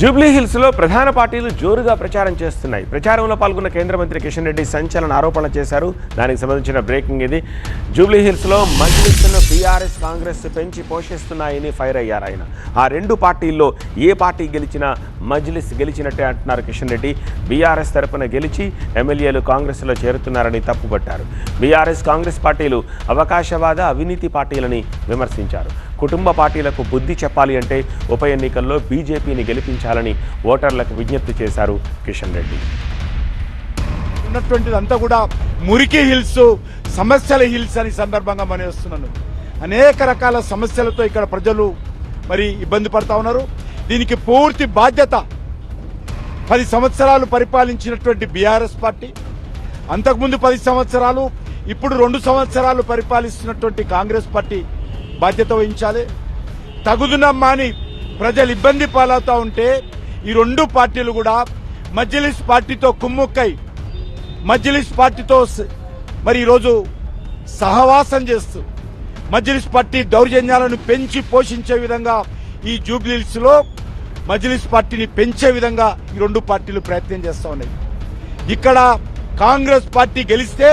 జూబ్లీహిల్స్లో ప్రధాన పార్టీలు జోరుగా ప్రచారం చేస్తున్నాయి. ప్రచారంలో పాల్గొన్న కేంద్ర మంత్రి కిషన్ రెడ్డి సంచలన ఆరోపణలు చేశారు. దానికి సంబంధించిన బ్రేకింగ్ ఇది. జూబ్లీహిల్స్లో మజ్లిస్ను బీఆర్ఎస్ కాంగ్రెస్ పెంచి పోషిస్తున్నాయని ఫైర్ అయ్యారు ఆయన. ఆ రెండు పార్టీల్లో ఏ పార్టీ గెలిచినా మజ్లిస్ గెలిచినట్టే అంటున్నారు కిషన్ రెడ్డి. బీఆర్ఎస్ తరపున గెలిచి ఎమ్మెల్యేలు కాంగ్రెస్లో చేరుతున్నారని తప్పుపట్టారు. బీఆర్ఎస్ కాంగ్రెస్ పార్టీలు అవకాశవాద అవినీతి పార్టీలని విమర్శించారు. కుటుంబ పార్టీలకు బుద్ధి చెప్పాలి అంటే ఉప ఎన్నికల్లో బీజేపీని గెలిపించాలని ఓటర్లకు విజ్ఞప్తి చేశారు కిషన్ రెడ్డి. ఉన్నటువంటిదంతా కూడా మురికి హిల్స్ సమస్యల హిల్స్ అని సందర్భంగా మనం వస్తున్నాను. అనేక రకాల సమస్యలతో ఇక్కడ ప్రజలు మరి ఇబ్బంది పడతా ఉన్నారు. దీనికి పూర్తి బాధ్యత పది సంవత్సరాలు పరిపాలించినటువంటి బీఆర్ఎస్ పార్టీ. అంతకుముందు పది సంవత్సరాలు ఇప్పుడు రెండు సంవత్సరాలు పరిపాలిస్తున్నటువంటి కాంగ్రెస్ పార్టీ బాధ్యత వహించాలి. తగుదునమ్మా అని ప్రజలు ఇబ్బంది పాలవుతా ఉంటే ఈ రెండు పార్టీలు కూడా మజ్లిస్ పార్టీతో కుమ్ముక్కై మజ్లిస్ పార్టీతో మరి ఈరోజు సహవాసం చేస్తూ మజ్లిస్ పార్టీ దౌర్జన్యాలను పెంచి పోషించే విధంగా ఈ జూబ్లీస్లో మజ్లిస్ పార్టీని పెంచే విధంగా ఈ రెండు పార్టీలు ప్రయత్నం చేస్తూ ఉన్నాయి. ఇక్కడ కాంగ్రెస్ పార్టీ గెలిస్తే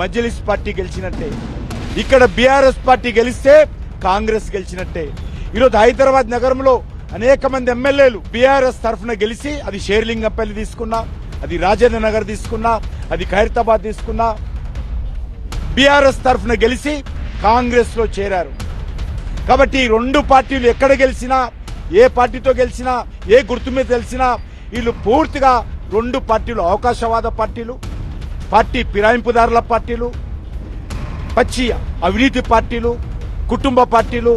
మజ్లిస్ పార్టీ గెలిచినట్టే. ఇక్కడ బీఆర్ఎస్ పార్టీ గెలిస్తే కాంగ్రెస్ గెలిచినట్టే. ఈరోజు హైదరాబాద్ నగరంలో అనేక మంది ఎమ్మెల్యేలు బీఆర్ఎస్ తరఫున గెలిచి అది షేర్లింగంపల్లి తీసుకున్నా అది రాజేంద్ర నగర్ తీసుకున్నా అది ఖైరతాబాద్ తీసుకున్నా బీఆర్ఎస్ తరఫున గెలిచి కాంగ్రెస్లో చేరారు. కాబట్టి రెండు పార్టీలు ఎక్కడ గెలిచినా ఏ పార్టీతో గెలిచినా ఏ గుర్తు మీద గెలిచినా వీళ్ళు పూర్తిగా రెండు పార్టీలు అవకాశవాద పార్టీలు పార్టీ ఫిరాయింపుదారుల పార్టీలు పచ్చి అవినీతి పార్టీలు కుటుంబ పార్టీలు